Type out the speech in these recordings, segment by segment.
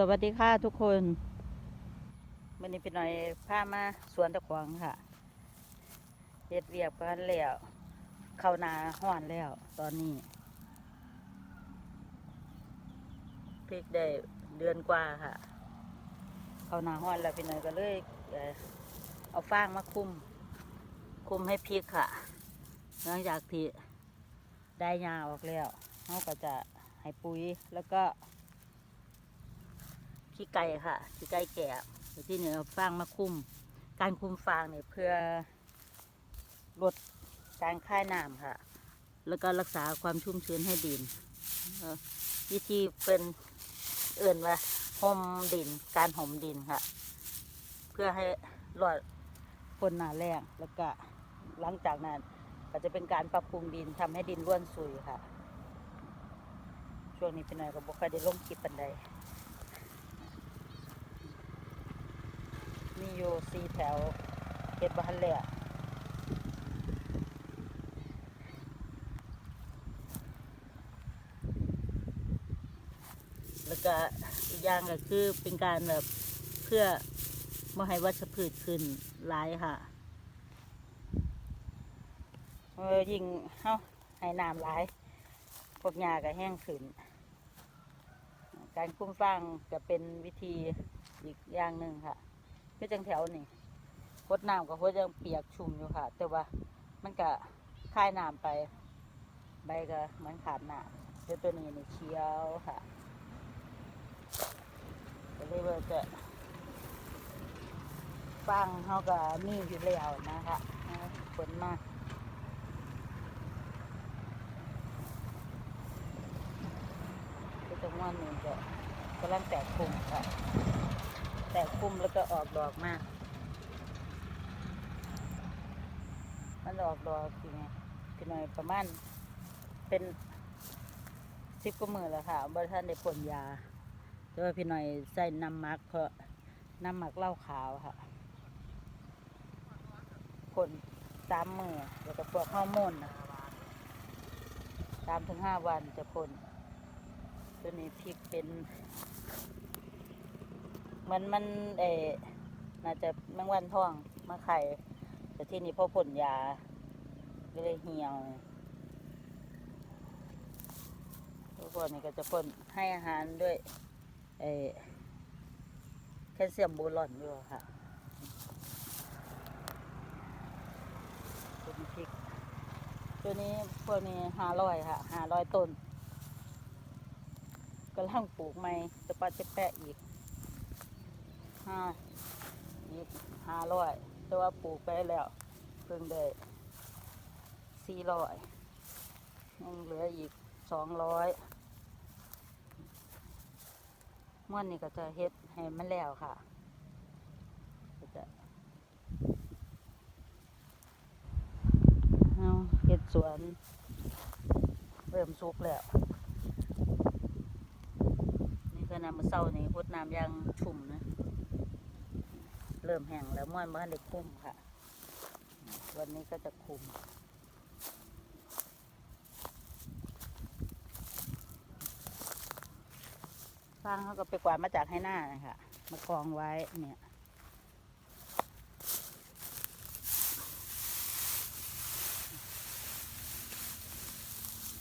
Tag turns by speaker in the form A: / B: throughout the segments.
A: สวัสดีค่ะทุกคนวันนี้เป็นหน่อยพามาสวนตะขวางค่ะเฮ็ดเวียบกันแล้วเข้านาห้อนแล้ว ตอนนี้พริกได้เดือนกว่าค่ะ เข้านาห้อนแล้วพี่หน่อยก็เลยเอาฟางมาคุม คุมให้พริกค่ะหลังจากที่ได้ยาออกแล้วเขาก็จะให้ปุ๋ยแล้วก็ ขี้ไก่ค่ะขี้ไก่แก่ที่เหนือฟางมาคุมการคุมฟางเนี่ยเพื่อลดการค่ายน้ำค่ะ แล้วก็รักษาความชุ่มชื้นให้ดินเอ่อวิธีเป็นเอื่นว่าห่มดิน การห่มดินค่ะ เพื่อให้รอดพ้นหนาแรงแล้วก็หลังจากนั้น ก็จะเป็นการปรับปรุงดินทำให้ดินร่วนซุยค่ะ ช่วงนี้เป็นหน่อยก็บ่ค่อยได้ลงคลิปปันใด มีอยู่สี่แถวเฮ็ดบ้านเลยอะแล้วก็อีกอย่างก็คือเป็นการแบบเพื่อไม่ให้วัชพืชขึ้นหลายค่ะเออยิงเฮาให้น้ำหลายพวกหญ้าก็แห้งขึ้น การคุ้มฟางก็เป็นวิธีอีกอย่างหนึ่งค่ะ ก็จังแถวนี่พดน้ำกับพดยังเปียกชุ่มอยู่ค่ะ แต่ว่ามันก็คายน้ำไป ใบก็เหมันขาดน้ำเดี๋ยวตัวนี้นี่เขียวค่ะก็เลยว่าจะฟังเขาก็มีอยู่แล้วนะคะฝนมาก็จังหวะนี้จะกำลังแตกคุ่มค่ะ แตกคุ่มแล้วก็ออกดอกมาก มันออกดอกจริงไงพี่หน่อยประมาณเป็นสิบกว่ามือแล้วค่ะบริษัทได้ผลยาแต่ว่าพี่หน่อยใส่น้ำมักเพราะน้ำมักเหล้าขาวค่ะผลสามมือแล้วก็พวกฮอร์โมนนะสามถึงห้าวันจะผลตัวนี้พริกเป็น เหมือนมันเออน่าจะแมงวันท่องมาไข่แต่ที่นี่พอผลยาก็เลยเหี่ยวทุกคนนี่ก็จะพ่นให้อาหารด้วยเอแคลเซียมบูรอนอยู่ค่ะเป็นพริกตัวนี้พวกนี้ห้าร้อยค่ะห้าร้อยต้นกำลังปลูกใหม่จะปะจะแปะอีก ห้านี่ห้าร้อยแต่ว่าปลูกไปแล้ว เพิ่งได้สี่ร้อยยังเหลืออีกสองร้อยม้วนนี่ก็จะเฮ็ดให้มันแล้วค่ะก็จะเอาเฮ็ดสวนเริ่มสุกแล้วนี่คือน้ำมือเศร้านี่พดน้ำยางชุ่มนะ เริ่มแห้งแล้วม้วนบ้านได้คุ้มค่ะ วันนี้ก็จะคุมฟางเขาก็ไปกวาดมาจากให้หน้านะคะมากองไว้เนี่ย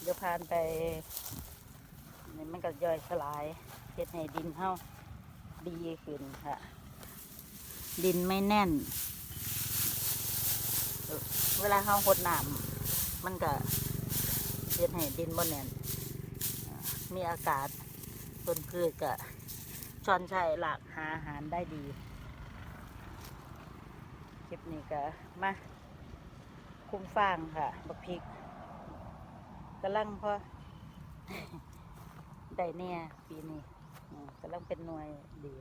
A: เดี๋ยวพานไปนี่มันก็ย่อยสลายเฮ็ดให้ดินเฮาดีขึ้นค่ะ ดินไม่แน่น เวลาเขาหดน้ำมันก็เฮ็ดให้ดินบ่แน่นอ่ามีอากาศต้นพืชก็ช้อนใช้หลักหาอาหารได้ดี คลิปนี้ก็มาคุ้มฟางค่ะบักพริกกำลังพอได้เนี่ยปีนี้อืมกำลังเป็นหน่วยดี